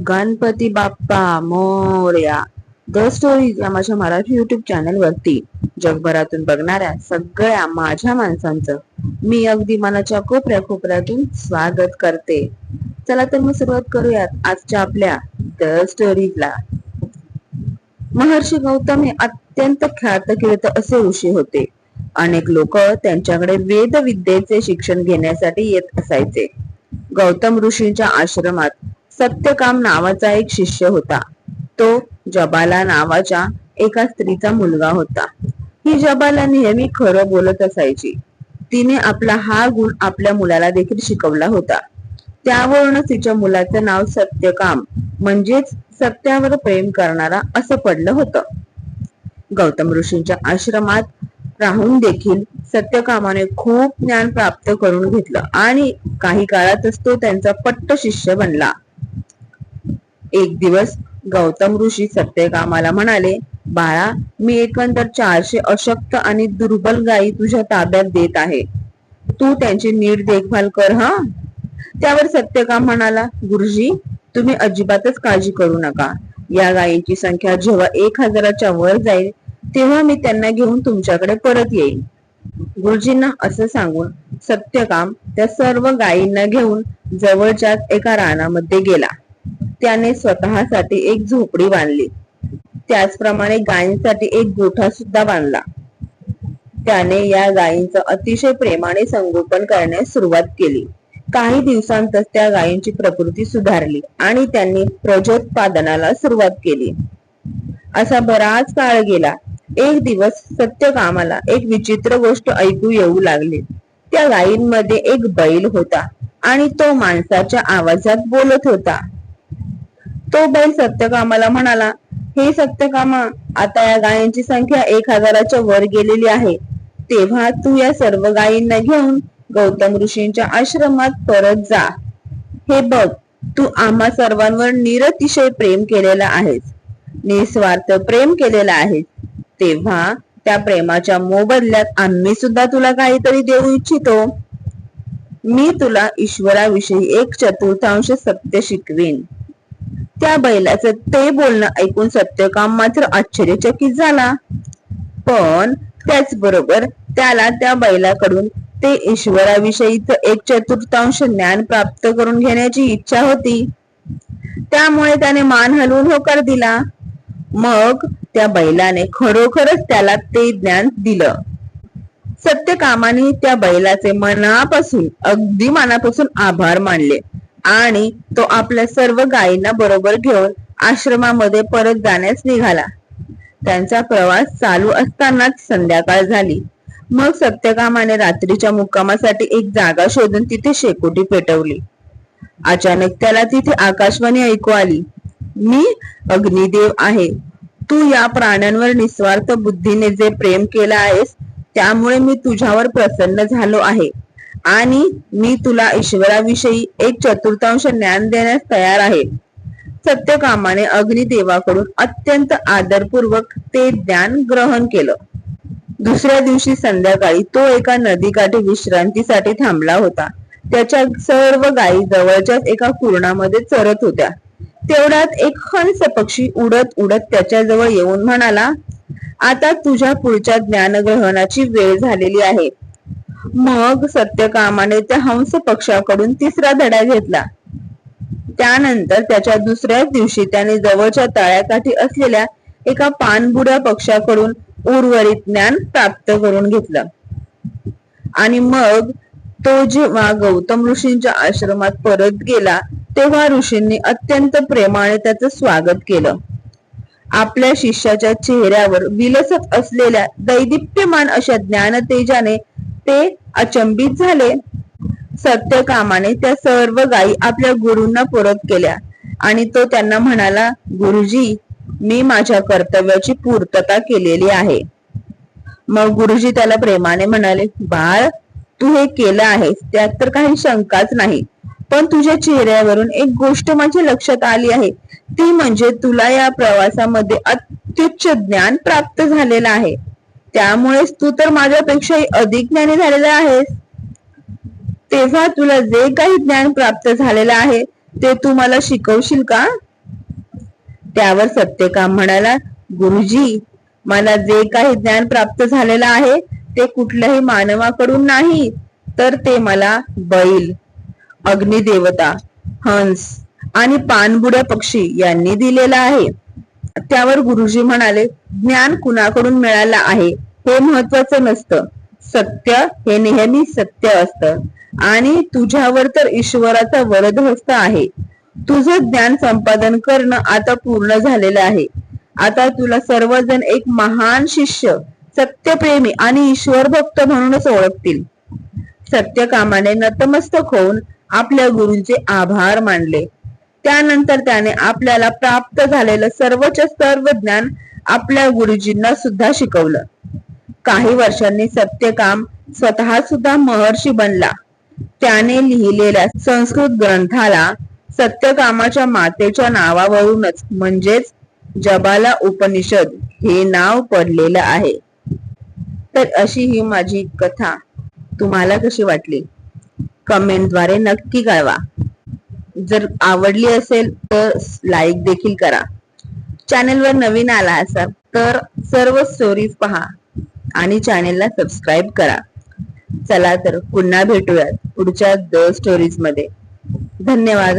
Ganpati Bappa Morya. The stories या माझ्या Marathi YouTube channel वरती जगभरातून बघणाऱ्या सगळ्या माझ्या माणसांचं मी अगदी मनाच्या कोपऱ्या कोपऱ्यातून स्वागत करते. चला तर मग सुरुवात करूयात आजच्या आपल्या द स्टोरीजला महर्षी गौतम हे अत्यंत ख्यात कीर्त असे ऋषी होते. अनेक लोक त्यांच्याकडे वेद विद्येचे शिक्षण घेण्यासाठी येत असायचे. गौतम ऋषींच्या आश्रमात सत्यकाम नावाचा एक शिष्य होता. तो जबाला नावाच्या एका स्त्रीचा मुलगा होता. ही जबाला नेहमी खरं बोलत असायची. तिने आपला हा गुण आपल्या मुलाला देखील शिकवला होता. त्यावरूनच तिच्या मुलाचं नाव सत्यकाम म्हणजेच सत्यावर प्रेम करणारा असं पडलं होतं. गौतम ऋषींच्या आश्रमात राहून देखील सत्यकामाने खूप ज्ञान प्राप्त करून घेतलं आणि काही काळातच तो त्यांचा पट्ट शिष्य बनला. एक दिवस गौतम ऋषी सत्यकामाला म्हणाले बाळा मी एकंदर चारशे अशक्त आणि दुर्बल गायी तुझ्या ताब्यात देत आहे. तू त्यांची नीट देखभाल कर हा? त्यावर सत्यकाम म्हणाला गुरुजी तुम्ही अजिबातच काळजी करू नका. या गायींची संख्या जेव्हा एक हजाराच्या वर जाईल तेव्हा मी त्यांना घेऊन तुमच्याकडे परत येईल गुरुजींना असं सांगून सत्यकाम त्या सर्व गायींना घेऊन जवळच्याच एका रानामध्ये गेला. त्याने स्वतःसाठी एक झोपडी बांधली. त्याचप्रमाणे गायींसाठी एक गोठा सुद्धा बांधला. त्याने या गायींचं अतिशय प्रेमाने संगोपन करण्यास सुरुवात केली. काही दिवसांतच त्या गायींची प्रकृती सुधारली आणि त्यांनी प्रजोत्पादनाला सुरुवात केली. असा बराच काळ गेला. एक दिवस सत्यकामाला एक विचित्र गोष्ट ऐकू येऊ लागली. त्या गायींमध्ये एक बैल होता आणि तो माणसाच्या आवाजात बोलत होता. तो बैल सत्यकामाला म्हणाला हे सत्यकामा आता या गायींची संख्या एक हजाराच्या वर गेलेली आहे. तेव्हा तू या सर्व गायींना घेऊन गौतम ऋषींच्या आश्रमात परत जा. हे बघ तू आम्हा सर्वांवर निरतिशय प्रेम केलेला आहेस. निस्वार्थ प्रेम केलेला आहेस. तेव्हा त्या प्रेमाच्या मोबदल्यात आम्ही सुद्धा तुला काहीतरी देऊ इच्छितो. मी तुला ईश्वराविषयी एक चतुर्थांश सत्य शिकवीन. त्या बैलाचं ते बोलणं ऐकून सत्यकाम मात्र आश्चर्यचकित झाला. पण त्याचबरोबर त्याला त्या बैलाकडून ते ईश्वराविषयीच एक चतुर्थांश ज्ञान प्राप्त करून घेण्याची इच्छा होती. त्यामुळे त्याने मान हलवून होकार दिला. मग त्या बैलाने खरोखरच त्याला ते ज्ञान दिलं. सत्यकामाने त्या बैलाचे मनापासून अगदी मनापासून आभार मानले. आणि तो आपल्या सर्व गायींना बरोबर घेऊन आश्रमामध्ये परत जाण्यास निघाला. त्यांचा प्रवास चालू असतानाच संध्याकाळ झाली. मग सत्यकामाने रात्रीच्या मुक्कामासाठी एक जागा शोधून तिथे शेकोटी पेटवली. अचानक त्याला तिथे आकाशवाणी ऐकू आली मी अग्निदेव आहे. तू या प्राण्यांवर निस्वार्थ बुद्धीने जे प्रेम केलं आहेस त्यामुळे मी तुझ्यावर प्रसन्न झालो आहे. आणि मी तुला ईश्वराविषयी एक चतुर्थांश ज्ञान देण्यास तयार आहे. सत्यकामाने अग्निदेवाकडून अत्यंत आदरपूर्वक ते ज्ञान ग्रहण केलं. दुसऱ्या दिवशी संध्याकाळी तो एका नदीकाठी विश्रांतीसाठी थांबला होता. त्याच्या सर्व गायी जवळच्याच एका कुरणामध्ये चरत होत्या. तेवढ्यात एक हंस पक्षी उडत उडत त्याच्याजवळ येऊन म्हणाला आता तुझ्या पुढच्या ज्ञानग्रहणाची वेळ झालेली आहे. मग सत्यकामाने त्या हंस पक्षाकडून तिसरा धडा घेतला. त्यानंतर त्याच्या दुसऱ्याच दिवशी त्याने जवळच्या तळ्याकाठी असलेल्या एका पानबुड्या पक्षाकडून उर्वरित ज्ञान प्राप्त करून घेतलं. आणि मग तो जेव्हा गौतम ऋषींच्या आश्रमात परत गेला तेव्हा ऋषींनी अत्यंत प्रेमाने त्याचं स्वागत केलं. आपल्या शिष्याच्या चेहऱ्यावर विलसत असलेल्या दैदिप्यमान अशा ज्ञान तेजाने ते अचंबित झाले. सत्यकामाने त्या सर्व गायी आपल्या गुरूंना परत केल्या. आणि तो त्यांना म्हणाला गुरुजी मी माझ्या कर्तव्याची पूर्तता केलेली आहे. मग गुरुजी त्याला प्रेमाने म्हणाले बाळ तू हे केलं आहेस त्यात तर काही शंकाच नाही. पण तुझ्या चेहऱ्यावरून एक गोष्ट माझ्या लक्षात आली आहे. ती म्हणजे तुला या प्रवासामध्ये अत्युच्च ज्ञान प्राप्त झालेलं आहे. त्यामुळेच तू तर माझ्यापेक्षाही अधिक ज्ञानी झालेला आहेस. तेव्हा तुला जे काही ज्ञान प्राप्त झालेलं आहे ते तू मला शिकवशील का? त्यावर सत्यकाम म्हणाला गुरुजी मला जे काही ज्ञान प्राप्त झालेलं आहे ते कुठल्याही मानवाकडून नाही तर ते मला बैल अग्निदेवता हंस आणि पानबुड्या पक्षी यांनी दिलेला आहे. त्यावर गुरुजी म्हणाले ज्ञान कुणाकडून मिळालं आहे? हे महत्वाचं नसतं. सत्य हे नेहमी सत्य असत. आणि तुझ्यावर तर ईश्वराचा वरदहस्त आहे. तुझं ज्ञान संपादन करणं आता पूर्ण झालेलं आहे. आता तुला सर्वजण एक महान शिष्य सत्यप्रेमी आणि ईश्वर भक्त म्हणूनच ओळखतील. सत्य कामाने नतमस्तक होऊन आपल्या गुरूंचे आभार मानले. त्यानंतर त्याने आपल्याला प्राप्त झालेलं सर्वच सर्व ज्ञान आपल्या गुरुजींना सुद्धा शिकवलं. काही वर्षांनी सत्यकाम स्वतः सुद्धा महर्षी बनला. त्याने लिहिलेल्या संस्कृत ग्रंथाला सत्यकामाच्या मातेच्या नावावरूनच म्हणजेच जबाला उपनिषद हे नाव पडलेलं आहे. तर अशी ही माझी कथा. तुम्हाला कशी वाटली? कमेंटद्वारे नक्की कळवा. जर आवडली असेल तर लाईक देखील करा. चॅनेलवर नवीन आला असाल तर सर्व स्टोरीज पहा आणि चॅनेलला सबस्क्राईब करा. चला तर पुन्हा भेटूयात पुढच्या द स्टोरीजमध्ये. धन्यवाद.